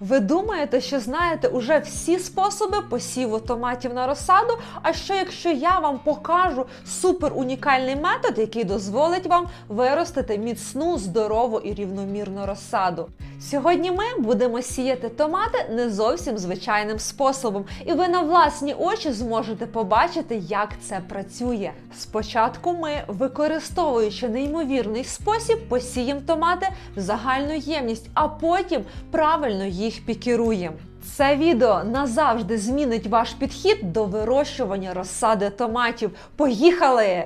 Ви думаєте, що знаєте уже всі способи посіву томатів на розсаду? А що якщо я вам покажу супер унікальний метод, який дозволить вам виростити міцну, здорову і рівномірну розсаду? Сьогодні ми будемо сіяти томати не зовсім звичайним способом, і ви на власні очі зможете побачити, як це працює. Спочатку ми, використовуючи неймовірний спосіб, посіємо томати в загальну ємність, а потім правильно їх пікіруємо. Це відео назавжди змінить ваш підхід до вирощування розсади томатів. Поїхали!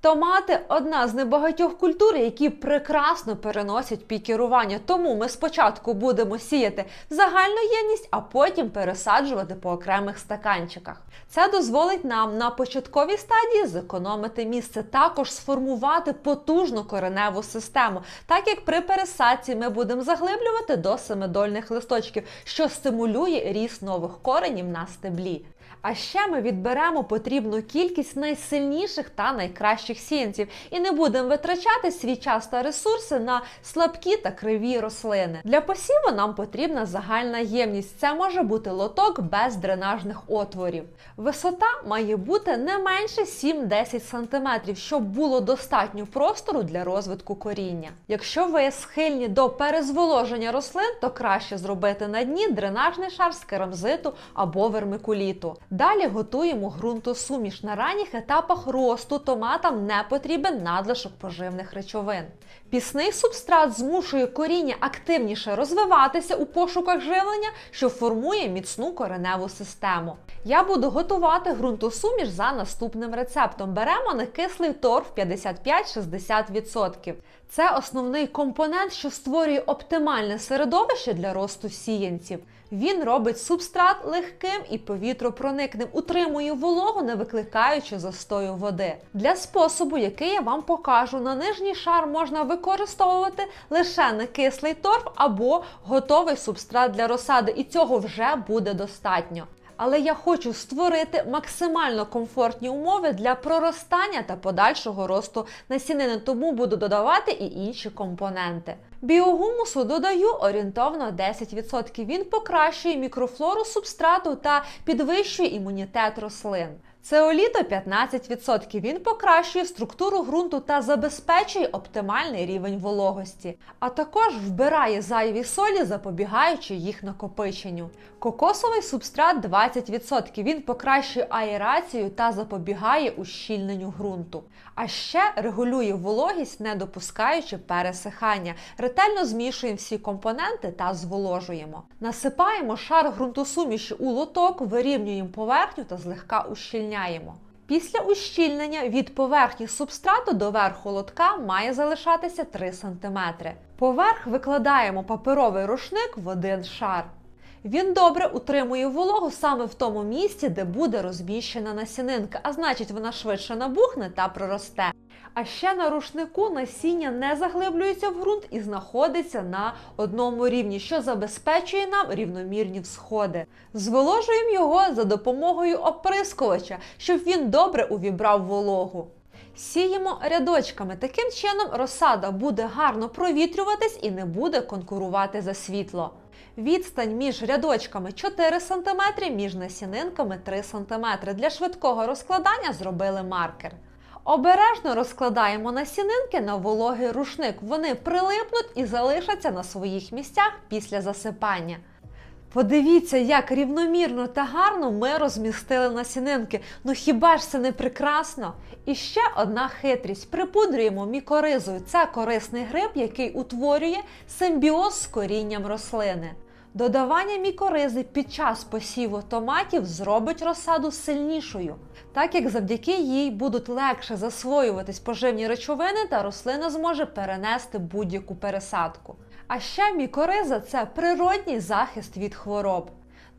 Томати одна з небагатьох культур, які прекрасно переносять пікірування. Тому ми спочатку будемо сіяти в загальну ємність, а потім пересаджувати по окремих стаканчиках. Це дозволить нам на початковій стадії зекономити місце, також сформувати потужну кореневу систему, так як при пересадці ми будемо заглиблювати до семидольних листочків, що стимулює ріст нових коренів на стеблі. А ще ми відберемо потрібну кількість найсильніших та найкращих сіянців і не будемо витрачати свій час та ресурси на слабкі та криві рослини. Для посіву нам потрібна загальна ємність. Це може бути лоток без дренажних отворів. Висота має бути не менше 7-10 см, щоб було достатньо простору для розвитку коріння. Якщо ви схильні до перезволоження рослин, то краще зробити на дні дренажний шар з керамзиту або вермикуліту. Далі готуємо ґрунтосуміш. На ранніх етапах росту томатам не потрібен надлишок поживних речовин. Пісний субстрат змушує коріння активніше розвиватися у пошуках живлення, що формує міцну кореневу систему. Я буду готувати ґрунтосуміш за наступним рецептом. Беремо некислий торф 55-60%. Це основний компонент, що створює оптимальне середовище для росту сіянців. Він робить субстрат легким і повітропроникним, утримує вологу, не викликаючи застою води. Для способу, який я вам покажу, на нижній шар можна використовувати лише некислий торф або готовий субстрат для розсади, і цього вже буде достатньо. Але я хочу створити максимально комфортні умови для проростання та подальшого росту насінини, тому буду додавати і інші компоненти. Біогумусу додаю орієнтовно 10%. Він покращує мікрофлору субстрату та підвищує імунітет рослин. Цеоліто 15%. Він покращує структуру ґрунту та забезпечує оптимальний рівень вологості, а також вбирає зайві солі, запобігаючи їх накопиченню. Кокосовий субстрат 20%. Він покращує аерацію та запобігає ущільненню ґрунту. А ще регулює вологість, не допускаючи пересихання. Ретельно змішуємо всі компоненти та зволожуємо. Насипаємо шар ґрунтосуміші у лоток, вирівнюємо поверхню та злегка ущільняємо. Після ущільнення від поверхні субстрату до верху лотка має залишатися 3 см. Поверх викладаємо паперовий рушник в один шар. Він добре утримує вологу саме в тому місці, де буде розміщена насінинка, а значить вона швидше набухне та проросте. А ще на рушнику насіння не заглиблюється в ґрунт і знаходиться на одному рівні, що забезпечує нам рівномірні всходи. Зволожуємо його за допомогою оприскувача, щоб він добре увібрав вологу. Сіємо рядочками. Таким чином розсада буде гарно провітрюватись і не буде конкурувати за світло. Відстань між рядочками 4 см, між насінинками 3 см. Для швидкого розкладання зробили маркер. Обережно розкладаємо насінинки на вологий рушник. Вони прилипнуть і залишаться на своїх місцях після засипання. Подивіться, як рівномірно та гарно ми розмістили насінинки. Ну хіба ж це не прекрасно? І ще одна хитрість: припудрюємо мікоризою. Це корисний гриб, який утворює симбіоз з корінням рослини. Додавання мікоризи під час посіву томатів зробить розсаду сильнішою, так як завдяки їй будуть легше засвоюватись поживні речовини та рослина зможе перенести будь-яку пересадку. А ще мікориза це природній захист від хвороб.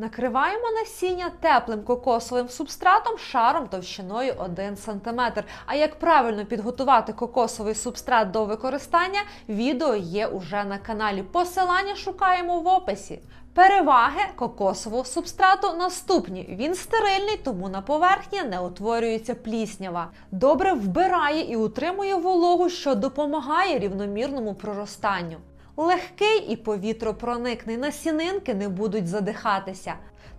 Накриваємо насіння теплим кокосовим субстратом шаром товщиною 1 см. А як правильно підготувати кокосовий субстрат до використання, відео є уже на каналі. Посилання шукаємо в описі. Переваги кокосового субстрату наступні. Він стерильний, тому на поверхні не утворюється пліснява. Добре вбирає і утримує вологу, що допомагає рівномірному проростанню. Легкий і повітропроникний, насінинки не будуть задихатися.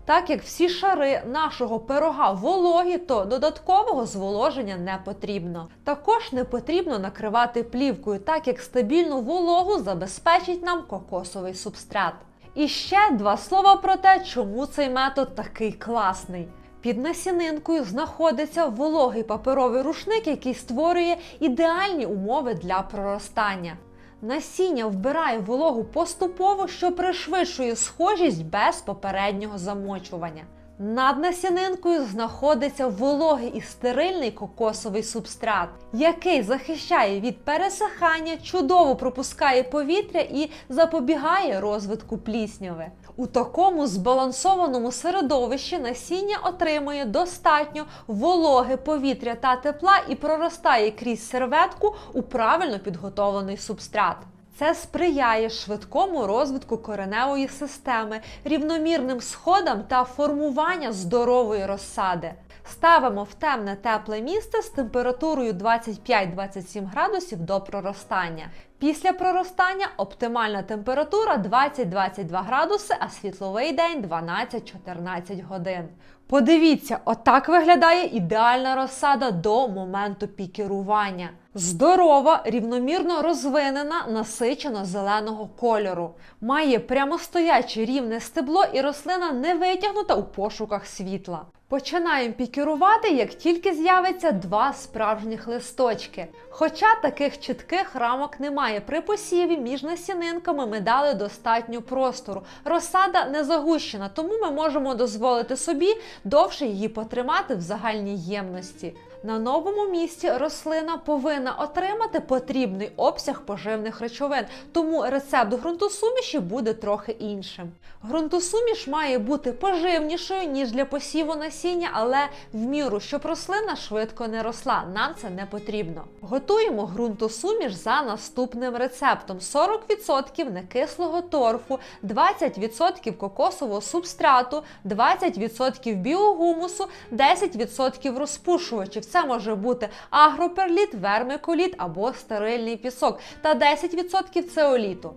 Так як всі шари нашого пирога вологі, то додаткового зволоження не потрібно. Також не потрібно накривати плівкою, так як стабільну вологу забезпечить нам кокосовий субстрат. І ще два слова про те, чому цей метод такий класний. Під насінинкою знаходиться вологий паперовий рушник, який створює ідеальні умови для проростання. Насіння вбирає вологу поступово, що пришвидшує схожість без попереднього замочування. Над насінинкою знаходиться вологий і стерильний кокосовий субстрат, який захищає від пересихання, чудово пропускає повітря і запобігає розвитку плісняви. У такому збалансованому середовищі насіння отримує достатньо вологи повітря та тепла і проростає крізь серветку у правильно підготовлений субстрат. Це сприяє швидкому розвитку кореневої системи, рівномірним сходам та формування здорової розсади. Ставимо в темне тепле місце з температурою 25-27 градусів до проростання. Після проростання оптимальна температура 20-22 градуси, а світловий день 12-14 годин. Подивіться, отак виглядає ідеальна розсада до моменту пікірування. Здорова, рівномірно розвинена, насичено зеленого кольору. Має прямостояче рівне стебло і рослина не витягнута у пошуках світла. Починаємо пікірувати, як тільки з'явиться два справжніх листочки. Хоча таких чітких рамок немає. При посіві між насінинками ми дали достатньо простору. Розсада не загущена, тому ми можемо дозволити собі довше її потримати в загальній ємності. На новому місці рослина повинна отримати потрібний обсяг поживних речовин, тому рецепт ґрунтосуміші буде трохи іншим. Ґрунтосуміш має бути поживнішою, ніж для посіву насіння, але в міру, щоб рослина швидко не росла. Нам це не потрібно. Готуємо ґрунтосуміш за наступним рецептом: 40% некислого торфу, 20% кокосового субстрату, 20% біогумусу, 10% розпушувачів. Це може бути агроперліт, вермикуліт або стерильний пісок та 10% цеоліту.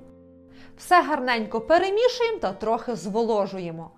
Все гарненько перемішуємо та трохи зволожуємо.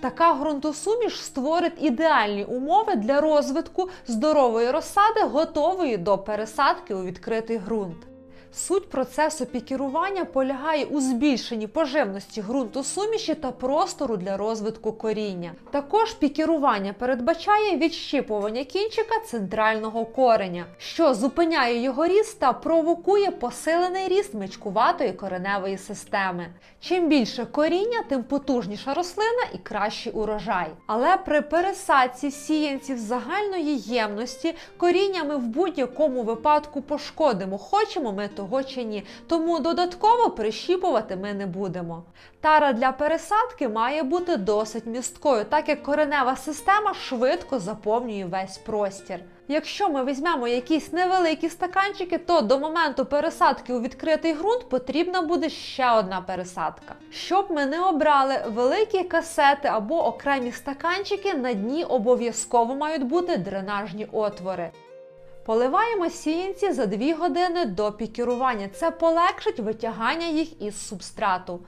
Така ґрунтосуміш створить ідеальні умови для розвитку здорової розсади, готової до пересадки у відкритий ґрунт. Суть процесу пікірування полягає у збільшенні поживності ґрунту суміші та простору для розвитку коріння. Також пікірування передбачає відщіпування кінчика центрального кореня, що зупиняє його ріст та провокує посилений ріст мечкуватої кореневої системи. Чим більше коріння, тим потужніша рослина і кращий урожай. Але при пересадці сіянців загальної ємності коріння ми в будь-якому випадку пошкодимо, хочемо ми того чи ні. Тому додатково прищіпувати ми не будемо. Тара для пересадки має бути досить місткою, так як коренева система швидко заповнює весь простір. Якщо ми візьмемо якісь невеликі стаканчики, то до моменту пересадки у відкритий ґрунт потрібна буде ще одна пересадка. Щоб ми не обрали великі касети або окремі стаканчики, на дні обов'язково мають бути дренажні отвори. Поливаємо сіянці за 2 години до пікірування. Це полегшить витягання їх із субстрату.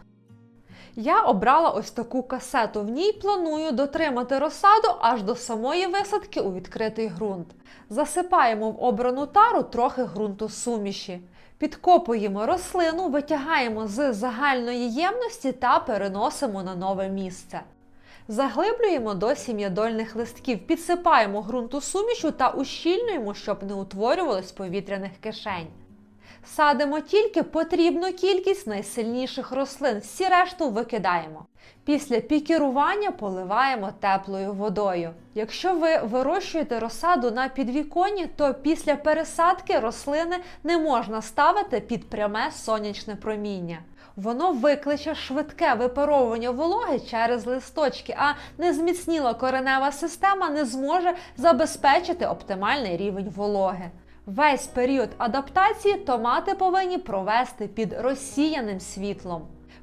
Я обрала ось таку касету. В ній планую дотримати розсаду аж до самої висадки у відкритий ґрунт. Засипаємо в обрану тару трохи ґрунту суміші. Підкопуємо рослину, витягаємо з загальної ємності та переносимо на нове місце. Заглиблюємо до сім'ядольних листків, підсипаємо ґрунту сумішу та ущільнюємо, щоб не утворювалось повітряних кишень. Садимо тільки потрібну кількість найсильніших рослин, всі решту викидаємо. Після пікірування поливаємо теплою водою. Якщо ви вирощуєте розсаду на підвіконні, то після пересадки рослини не можна ставити під пряме сонячне проміння. Воно викличе швидке випаровування вологи через листочки, а незміцніла коренева система не зможе забезпечити оптимальний рівень вологи. Весь період адаптації томати повинні провести під розсіяним світлом.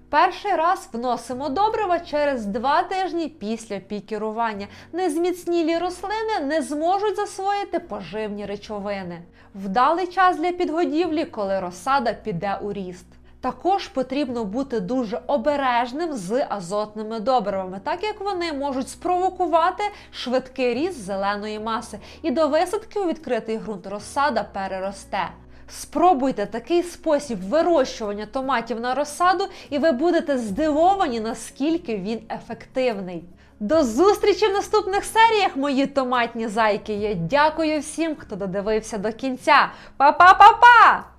Перший раз вносимо добрива через 2 тижні після пікірування. Незміцнілі рослини не зможуть засвоїти поживні речовини. Вдалий час для підгодівлі, коли розсада піде у ріст. Також потрібно бути дуже обережним з азотними добривами, так як вони можуть спровокувати швидкий ріст зеленої маси, і до висадки у відкритий ґрунт розсада переросте. Спробуйте такий спосіб вирощування томатів на розсаду, і ви будете здивовані, наскільки він ефективний. До зустрічі в наступних серіях, мої томатні зайки. Я дякую всім, хто додивився до кінця. Па-па-па-па!